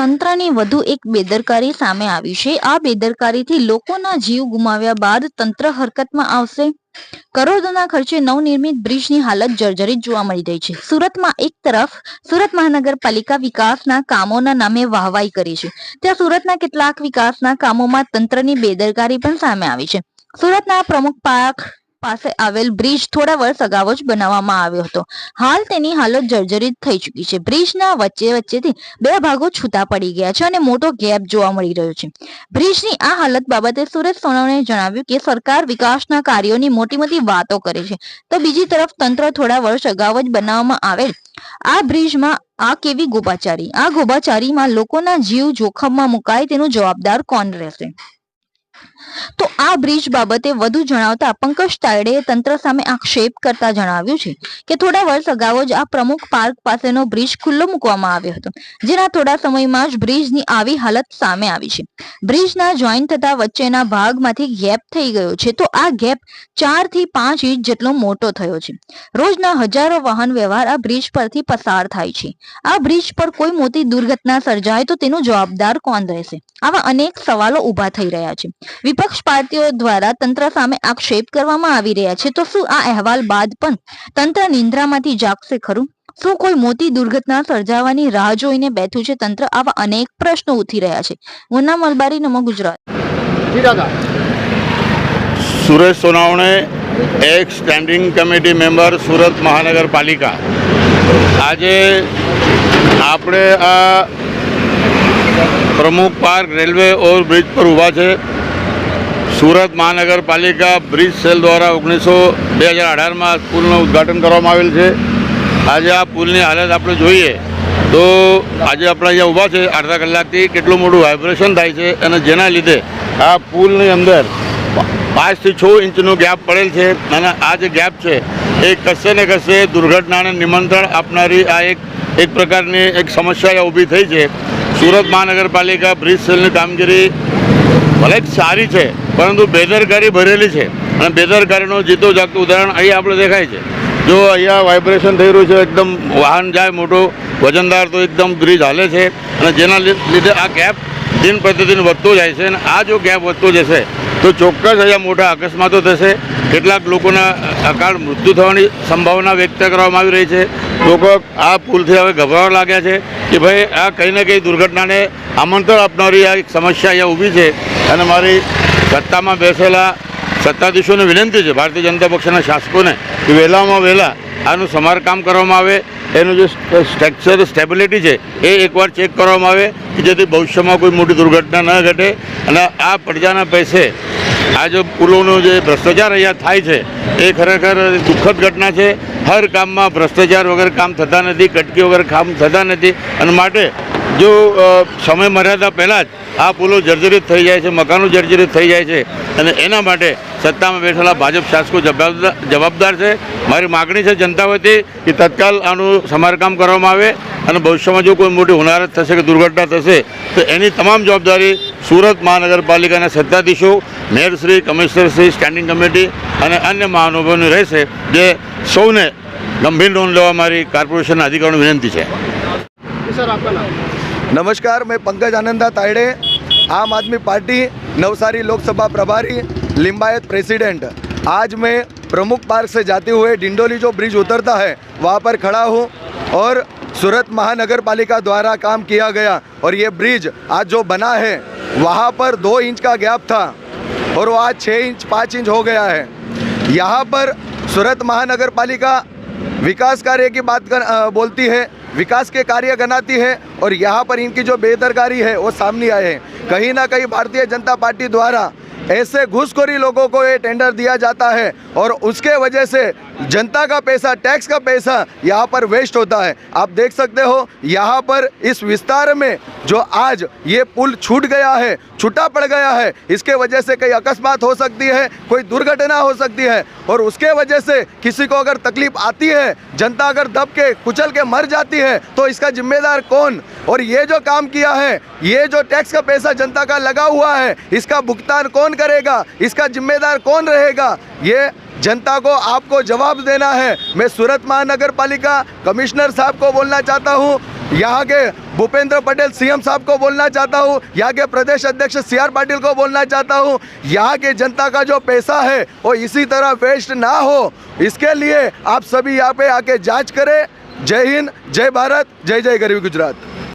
તંત્રની વધુ એક બેદરકારી સામે આવી છે. આ બેદરકારીથી લોકોના જીવ ગુમાવ્યા બાદ તંત્ર હરકતમાં આવશે. કરોડોના ખર્ચે નવનિર્મિત બ્રિજની હાલત જર્જરિત જોવા મળી રહી છે. સુરતમાં એક તરફ સુરત મહાનગરપાલિકા વિકાસના કામોના નામે વાહવાઈ કરી છે. ત્યાં સુરતના કેટલાક વિકાસના કામોમાં તંત્રની બેદરકારી પણ સામે આવી છે. સુરતના પ્રમુખ પાર્ક પાસે આવેલ બ્રિજ થોડા વર્ષ અગાઉ જ બનાવવામાં આવ્યો હતો. હાલ તેની હાલત જર્જરિત થઈ ચૂકી છે. બ્રિજના વચ્ચે વચ્ચેથી બે ભાગો છૂટા પડી ગયા છે અને મોટો ગેપ જોવા મળી રહ્યો છે. બ્રિજની આ હાલત બાબતે સુરેશ સોનવણે જણાવ્યું કે સરકાર વિકાસના કાર્યોની મોટી મોટી વાતો કરે છે. તો બીજી તરફ તંત્ર થોડા વર્ષ અગાઉ જ બનાવવામાં આવેલ આ બ્રિજમાં આ કેવી ગોપાચારી? આ ગોપાચારીમાં લોકોના જીવ જોખમમાં મુકાય તેનું જવાબદાર કોણ રહેશે? તો આ બ્રિજ બાબતે વધુ જણાવતા પંકજ તાયડેએ તંત્ર સામે આક્ષેપ કરતા જણાવ્યું છે કે થોડા વર્ષ અગાઉ જ આ પ્રમુખ પાર્ક પાસેનો બ્રિજ ખુલ્લો મૂકવામાં આવ્યો હતો, જેના થોડા સમયમાં જ બ્રિજની આવી હાલત સામે આવી છે. બ્રિજના જોઈન થતા વચ્ચેના ભાગમાંથી ગેપ થઈ ગયો છે, તો આ ગેપ ચારથી પાંચ ઇંચ જેટલો મોટો થયો છે. રોજના હજારો વાહન વ્યવહાર આ બ્રિજ પરથી પસાર થાય છે. આ બ્રિજ પર કોઈ મોટી દુર્ઘટના સર્જાય તો તેનો જવાબદાર કોણ રહેશે? આવા અનેક સવાલો ઊભા થઈ રહ્યા છે. વિપક્ષ પાર્ટીઓ દ્વારા તંત્ર સામે આક્ષેપ કરવામાં આવી રહ્યા છે. તો શું આ અહેવાલ બાદ પણ તંત્ર નિંદ્રામાંથી જાગશે ખરું? શું કોઈ મોટી દુર્ઘટના સર્જાવાની રાહ જોઈને બેઠું છે તંત્ર? આવા અનેક પ્રશ્નો ઉઠી રહ્યા છે. મુન્ના મલબારી નમો ગુજરાત. સુરેશ સોનાવણે એક સ્ટેન્ડિંગ કમિટી મેમ્બર સુરત મહાનગરપાલિકા. આજે આપણે આ પ્રમુખ પાર્ક રેલવે ઓવરબ્રિજ પર ઊભા છે. સુરત મહાનગરપાલિકા બ્રિજ સેલ દ્વારા ઓગણીસો બે હજાર અઢારમાં પુલનું ઉદ્ઘાટન કરવામાં આવેલ છે. આજે આ પુલની હાલત આપણે જોઈએ તો આજે આપણે અહીંયા ઊભા છે અડધા કલાકથી કેટલું મોટું વાઇબ્રેશન થાય છે અને જેના લીધે આ પુલની અંદર પાંચથી છ ઇંચનો ગેપ પડેલ છે અને આ જે ગેપ છે એ કશે ને કશે દુર્ઘટનાને નિમંત્રણ આપનારી આ એક એક પ્રકારની એક સમસ્યા ઊભી થઈ છે. સુરત મહાનગરપાલિકા બ્રિજ સેલની કામગીરી ભલે સારી છે પરંતુ બેદરકારી ભરેલી છે અને બેદરકારીનો જીતો જાગતું ઉદાહરણ અહીં આપણે દેખાય છે. જો અહીંયા વાઇબ્રેશન થઈ રહ્યું છે, એકદમ વાહન જાય મોટું, વજનદાર તો એકદમ બ્રિજ હાલે છે અને જેના લીધે આ ગેપ દિન પ્રતિદિન વધતો જાય છે અને આ જો ગેપ વધતો જશે, તો ચોક્કસ અહીંયા મોટા અકસ્માતો થશે. કેટલાક લોકોના અકાળ મૃત્યુ થવાની સંભાવના વ્યક્ત કરવામાં આવી રહી છે. લોકો આ પુલથી હવે ગભરાવા લાગ્યા છે કે ભાઈ, આ કંઈ ને કંઈ દુર્ઘટનાને આમંત્રણ આપનારી આ એક સમસ્યા અહીંયા ઊભી છે. અને મારી સત્તામાં બેસેલા સત્તાધીશોને વિનંતી છે, ભારતીય જનતા પક્ષના શાસકોને કે વહેલામાં વહેલા આનું સમારકામ કરવામાં આવે, એનું જે સ્ટ્રક્ચર સ્ટેબિલિટી છે, એ એકવાર ચેક કરવામાં આવે કે જેથી ભવિષ્યમાં કોઈ મોટી દુર્ઘટના ન ઘટે. અને આ પ્રજાના પૈસે આ જો પુલોનો જે ભ્રષ્ટાચાર અહીંયા થાય છે, એ ખરેખર દુઃખદ ઘટના છે. હર કામમાં ભ્રષ્ટાચાર વગર કામ થતા નથી, કટકી વગર કામ થતા નથી. અને માટે જો સમય મર્યાદા પહેલાં જ આ પુલો જર્જરિત થઈ જાય છે, મકાનો જર્જરિત થઈ જાય છે. અને એના માટે સત્તામાં બેઠેલા ભાજપ શાસકો જવાબદાર છે. મારી માગણી છે જનતા વતી કે તત્કાલ આનું સમારકામ કરવામાં આવે અને ભવિષ્યમાં જો કોઈ મોટી હોનારત થશે કે દુર્ઘટના થશે, તો એની તમામ જવાબદારી સુરત મહાનગરપાલિકાના સત્તાધીશો મેયરશ્રી કમિશનરશ્રી સ્ટેન્ડિંગ કમિટી અને અન્ય મહાનુભાવોની રહેશે, જે સૌને ગંભીર નોંધ લેવા મારી કોર્પોરેશનના અધિકારીઓની વિનંતી છે. નમસ્કાર, મેં પંકજ આનંદા તાયડે आम आदमी पार्टी नवसारी लोकसभा प्रभारी लिम्बायत प्रेसिडेंट। आज मैं प्रमुख पार्क से जाते हुए डिंडोली जो ब्रिज उतरता है वहाँ पर खड़ा हूँ और सूरत महानगर पालिका द्वारा काम किया गया और ये ब्रिज आज जो बना है वहाँ पर दो इंच का गैप था और वो आज छः इंच पाँच इंच हो गया है। यहाँ पर सूरत महानगर पालिका विकास कार्य की बात कर अ, बोलती है विकास के कार्य गनाती है और यहाँ पर इनकी जो बेदरकारी है, वो सामने आए हैं। कहीं ना कहीं भारतीय जनता पार्टी द्वारा ऐसे घुसखोरी लोगों को ये टेंडर दिया जाता है और उसके वजह से जनता का पैसा टैक्स का पैसा यहाँ पर वेस्ट होता है। आप देख सकते हो, यहाँ पर इस विस्तार में जो आज ये पुल छूट गया है, छूटा पड़ गया है, इसके वजह से कई अकस्मात हो सकती है, कोई दुर्घटना हो सकती है और उसके वजह से किसी को अगर तकलीफ़ आती है, जनता अगर दब के, कुचल के मर जाती है तो इसका जिम्मेदार कौन? और ये जो काम किया है, ये जो टैक्स का पैसा जनता का लगा हुआ है, इसका भुगतान कौन करेगा? इसका जिम्मेदार कौन रहेगा? ये जनता को आपको जवाब देना है। मैं सूरत महानगर पालिका कमिश्नर साहब को बोलना चाहता हूँ। यहाँ के भूपेंद्र पटेल सीएम साहब को बोलना चाहता हूँ। यहाँ के प्रदेश अध्यक्ष सी आर पाटिल को बोलना चाहता हूँ। यहाँ के जनता का जो पैसा है, वो इसी तरह वेस्ट ना हो। इसके लिए आप सभी यहाँ पे आके जाँच करें। जय हिंद, जय भारत, जय जय गरीब गुजरात।